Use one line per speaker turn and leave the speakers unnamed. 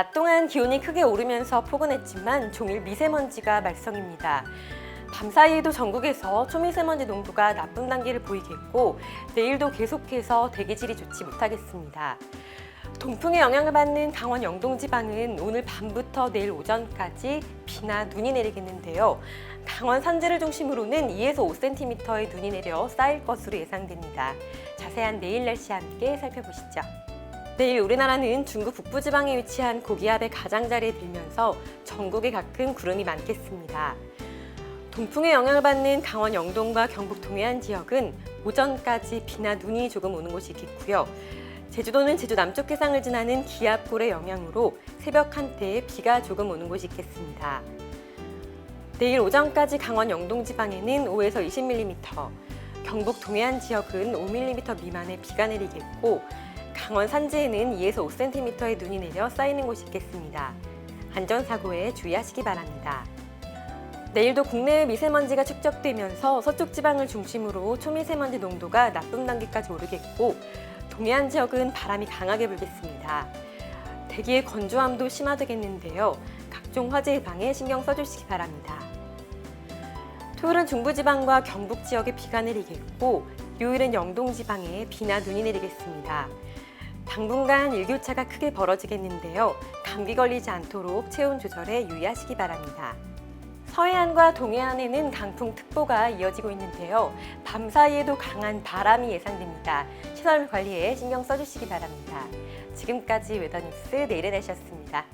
낮 동안 기온이 크게 오르면서 포근했지만 종일 미세먼지가 말썽입니다. 밤사이에도 전국에서 초미세먼지 농도가 나쁨 단계를 보이겠고 내일도 계속해서 대기질이 좋지 못하겠습니다. 동풍의 영향을 받는 강원 영동 지방은 오늘 밤부터 내일 오전까지 비나 눈이 내리겠는데요. 강원 산지를 중심으로는 2에서 5cm의 눈이 내려 쌓일 것으로 예상됩니다. 자세한 내일 날씨 함께 살펴보시죠. 내일 우리나라는 중국 북부 지방에 위치한 고기압의 가장자리에 들면서 전국에 가끔 구름이 많겠습니다. 동풍의 영향을 받는 강원 영동과 경북 동해안 지역은 오전까지 비나 눈이 조금 오는 곳이 있겠고요. 제주도는 제주 남쪽 해상을 지나는 기압골의 영향으로 새벽 한때에 비가 조금 오는 곳이 있겠습니다. 내일 오전까지 강원 영동 지방에는 5에서 20mm, 경북 동해안 지역은 5mm 미만의 비가 내리겠고 강원 산지에는 2에서 5cm의 눈이 내려 쌓이는 곳이 있겠습니다. 안전사고에 주의하시기 바랍니다. 내일도 국내외 미세먼지가 축적되면서 서쪽 지방을 중심으로 초미세먼지 농도가 나쁨 단계까지 오르겠고 동해안 지역은 바람이 강하게 불겠습니다. 대기의 건조함도 심화되겠는데요. 각종 화재 예방에 신경 써주시기 바랍니다. 토요일은 중부지방과 경북 지역에 비가 내리겠고 요일은 영동 지방에 비나 눈이 내리겠습니다. 당분간 일교차가 크게 벌어지겠는데요. 감기 걸리지 않도록 체온 조절에 유의하시기 바랍니다. 서해안과 동해안에는 강풍특보가 이어지고 있는데요. 밤 사이에도 강한 바람이 예상됩니다. 시설 관리에 신경 써주시기 바랍니다. 지금까지 웨더뉴스 내일의 날씨였습니다.